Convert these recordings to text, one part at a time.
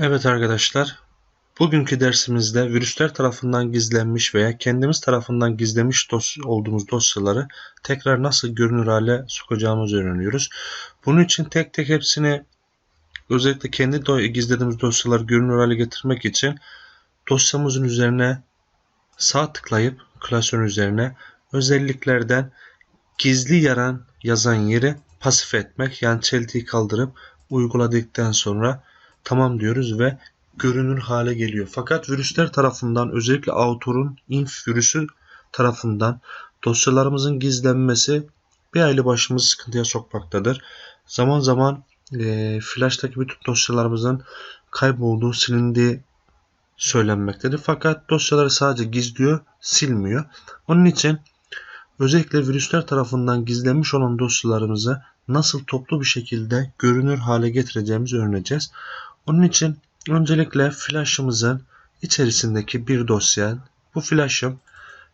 Evet arkadaşlar, bugünkü dersimizde virüsler tarafından gizlenmiş veya kendimiz tarafından gizlemiş dos olduğumuz dosyaları tekrar nasıl görünür hale sokacağımızı öğreniyoruz. Bunun için tek tek hepsini özellikle kendi do gizlediğimiz dosyaları görünür hale getirmek için dosyamızın üzerine sağ tıklayıp klasörün üzerine özelliklerden gizli yaran yazan yeri pasif etmek yani çeltiyi kaldırıp uyguladıktan sonra tamam diyoruz ve görünür hale geliyor. Fakat virüsler tarafından özellikle Autor'un inf virüsü tarafından dosyalarımızın gizlenmesi bir aile başımızı sıkıntıya sokmaktadır. Zaman zaman e, flash'taki bütün dosyalarımızın kaybolduğu, silindiği söylenmektedir. Fakat dosyaları sadece gizliyor, silmiyor. Onun için özellikle virüsler tarafından gizlenmiş olan dosyalarımızı nasıl toplu bir şekilde görünür hale getireceğimizi öğreneceğiz. Onun için öncelikle flash'ımızın içerisindeki bir dosya, bu flash'ım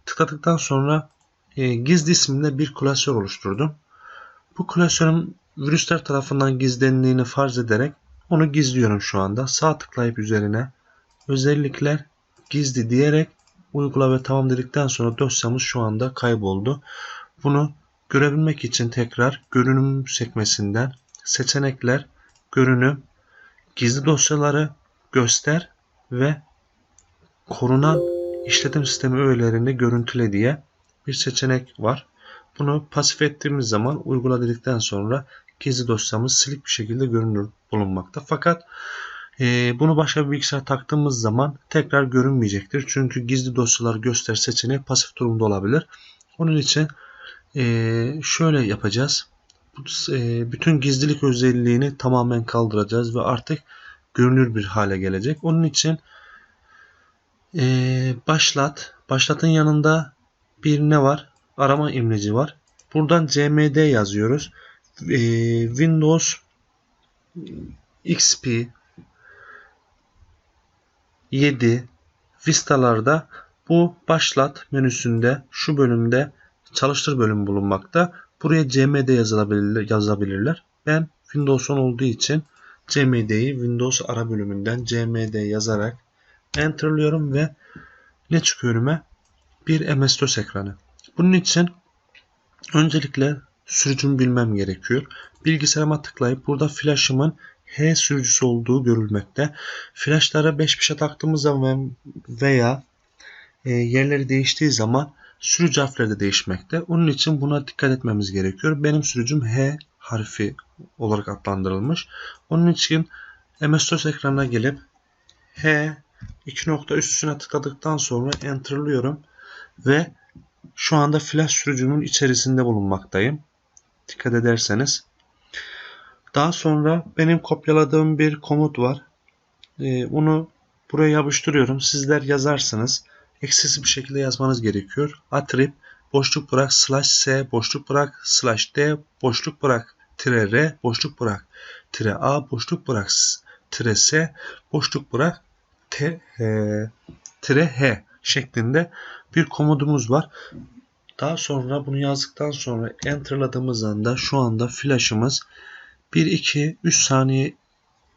tıkladıktan sonra e, gizli isimde bir klasör oluşturdum. Bu klasörün virüsler tarafından gizlendiğini farz ederek onu gizliyorum şu anda. Sağ tıklayıp üzerine özellikler gizli diyerek uygula ve tamam dedikten sonra dosyamız şu anda kayboldu. Bunu görebilmek için tekrar görünüm sekmesinden seçenekler, görünüm, gizli dosyaları göster ve korunan işletim sistemi öğelerini görüntüle diye bir seçenek var. Bunu pasif ettiğimiz zaman uygula dedikten sonra gizli dosyamız silik bir şekilde görünür bulunmakta. Fakat e, bunu başka bir bilgisayara taktığımız zaman tekrar görünmeyecektir. Çünkü gizli dosyaları göster seçeneği pasif durumda olabilir. Onun için e, şöyle yapacağız. E, bütün gizlilik özelliğini tamamen kaldıracağız ve artık görünür bir hale gelecek. Onun için e, başlat. Başlatın yanında bir ne var? Arama imleci var. Buradan cmd yazıyoruz. E, Windows XP 7 Vista'larda bu başlat menüsünde şu bölümde çalıştır bölümü bulunmakta. Buraya cmd yazılabilir, yazabilirler. Ben Windows 10 olduğu için cmd'yi Windows ara bölümünden cmd yazarak enterlıyorum ve ne çıkıyor önüme? Bir MS-DOS ekranı. Bunun için öncelikle sürücümü bilmem gerekiyor. Bilgisayarıma tıklayıp burada flash'ımın H sürücüsü olduğu görülmekte. Flash'lara 5 fişe taktığımız zaman veya e, yerleri değiştiği zaman sürücü harfleri de değişmekte. Onun için buna dikkat etmemiz gerekiyor. Benim sürücüm H harfi olarak adlandırılmış. Onun için MS-DOS ekranına gelip H iki nokta üstüne tıkladıktan sonra enterlıyorum ve şu anda flash sürücümün içerisinde bulunmaktayım. Dikkat ederseniz. Daha sonra benim kopyaladığım bir komut var. Ee, onu buraya yapıştırıyorum. Sizler yazarsınız. Eksisi bir şekilde yazmanız gerekiyor. Atrip boşluk bırak slash s boşluk bırak slash d boşluk bırak tire r boşluk bırak tire a boşluk bırak tire s boşluk bırak t e, tire h şeklinde bir komodumuz var. Daha sonra bunu yazdıktan sonra enterladığımız anda şu anda flash'ımız 1 2 3 saniye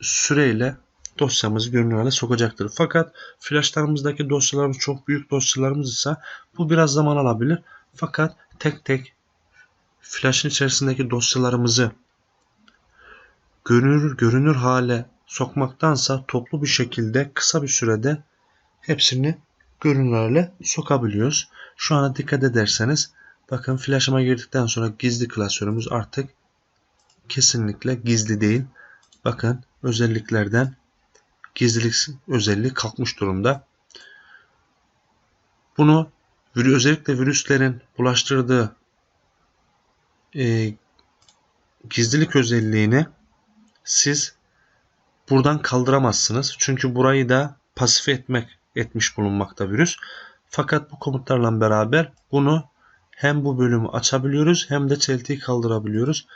süreyle dosyamızı görünür hale sokacaktır. Fakat flashlarımızdaki dosyalarımız çok büyük dosyalarımız ise bu biraz zaman alabilir. Fakat tek tek flash'ın içerisindeki dosyalarımızı görünür görünür hale sokmaktansa toplu bir şekilde kısa bir sürede hepsini görünür hale sokabiliyoruz. Şu ana dikkat ederseniz bakın flash'ıma girdikten sonra gizli klasörümüz artık kesinlikle gizli değil. Bakın özelliklerden gizlilik özelliği kalkmış durumda. Bunu özellikle virüslerin bulaştırdığı e, gizlilik özelliğini siz buradan kaldıramazsınız. Çünkü burayı da pasif etmek etmiş bulunmakta virüs. Fakat bu komutlarla beraber bunu hem bu bölümü açabiliyoruz hem de çeltiyi kaldırabiliyoruz.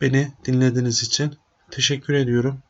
Beni dinlediğiniz için teşekkür ediyorum.